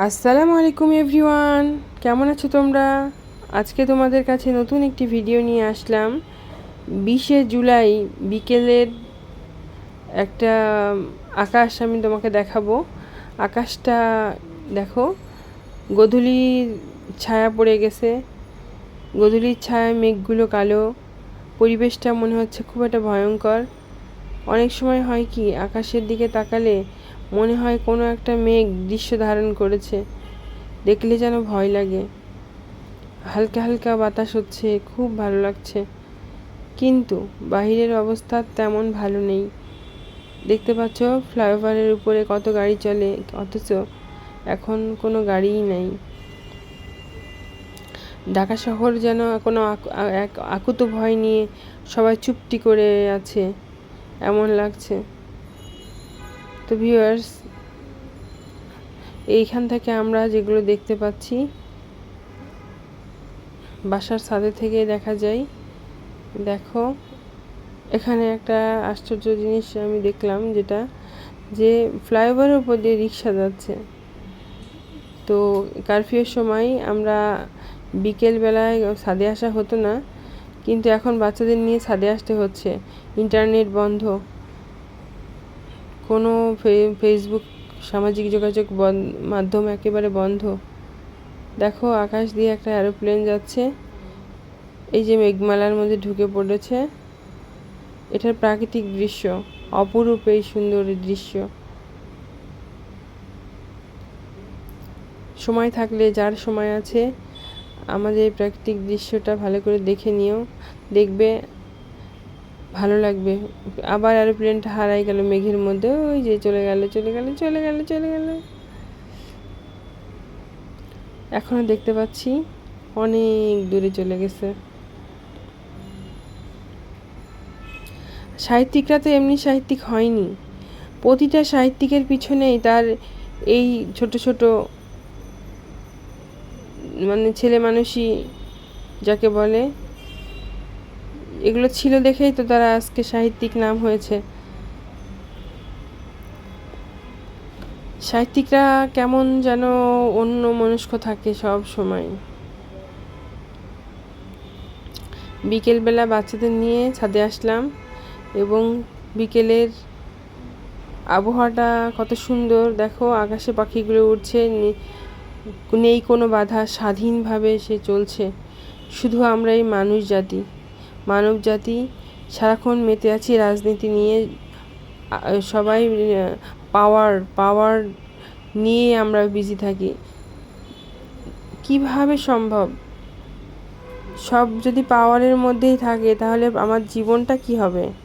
আসসালামু আলাইকুম এভরিওয়ান। কেমন আছো তোমরা? আজকে তোমাদের কাছে নতুন একটি ভিডিও নিয়ে আসলাম। বিশে জুলাই বিকেলের একটা আকাশ আমি তোমাকে দেখাবো। আকাশটা দেখো, গধূলির ছায়া পড়ে গেছে। গধূলির ছায়া মেঘগুলো কালো। পরিবেশটা মনে হচ্ছে খুব একটা ভয়ঙ্কর। অনেক সময় হয় কি, আকাশের দিকে তাকালে মনে হয় কোনো একটা মেঘ দৃশ্য ধারণ করেছে। দেখলে যেন ভয় লাগে। হালকা হালকা বাতাস হচ্ছে, খুব ভালো লাগছে। কিন্তু বাহিরের অবস্থা তেমন ভালো নেই। দেখতে পাচ্ছ, ফ্লাইওভারের উপরে কত গাড়ি চলে, অথচ এখন কোনো গাড়িই নেই। ঢাকা শহর যেন কোনো এক আকুত ভয় নিয়ে সবাই চুপটি করে আছে, এমন লাগছে। তো ভিউয়ার্স এইখান থেকে আমরা যেগুলো দেখতে পাচ্ছি, বাসার ছাদে থেকে দেখা যায়। দেখো, এখানে একটা আশ্চর্য জিনিস আমি দেখলাম যেটা, যে ফ্লাইওভারের উপর দিয়ে রিক্সা যাচ্ছে। তো কারফিউর সময় আমরা বিকেলবেলায় ছাদে আসা হতো না, কিন্তু এখন বাচ্চাদের নিয়ে ছাদে আসতে হচ্ছে। ইন্টারনেট বন্ধ। কোনো ফেসবুক সামাজিক যোগাযোগ মাধ্যম একেবারে বন্ধ। দেখো, আকাশ দিয়ে একটা অ্যারোপ্লেন যাচ্ছে। এই যে মেঘমালার মধ্যে ঢুকে পড়েছে। এটার প্রাকৃতিক দৃশ্য, অপরূপ এই সুন্দর দৃশ্য। সময় থাকলে, যার সময় আছে, আমাদের প্রাকৃতিক দৃশ্যটা ভালো করে দেখে নিও। দেখবে ভালো লাগবে। আবার এরোপ্লেনটা হারাই গেল মেঘের মধ্যে। ওই যে চলে গেল চলে গেল চলে গেল চলে গেল। এখনও দেখতে পাচ্ছি অনেক দূরে চলে গেছে। সাহিত্যিকরা তো এমনি সাহিত্যিক হয়নি। প্রতিটা সাহিত্যিকের পিছনেই তার এই ছোট ছোট মানে ছেলে মানুষই যাকে বলে এগুলো ছিল দেখেই তো তারা আজকে সাহিত্যিক নাম হয়েছে। সাহিত্যিকরা কেমন যেন অন্য মনস্ক থাকে সব সময়। বিকেলবেলা বাচ্চাদের নিয়ে ছাদে আসলাম এবং বিকেলের আবহাওয়াটা কত সুন্দর। দেখো আকাশে পাখিগুলো উঠছে নেই কোনো বাধা, স্বাধীনভাবে সে চলছে। শুধু আমরা এই মানুষ জাতি। মানব জাতি সারাক্ষণ মেতে আছি রাজনীতি নিয়ে সবাই পাওয়ার পাওয়ার নিয়ে আমরা বিজি থাকি। কীভাবে সম্ভব? সব যদি পাওয়ারের মধ্যেই থাকে, তাহলে আমার জীবনটা কি হবে?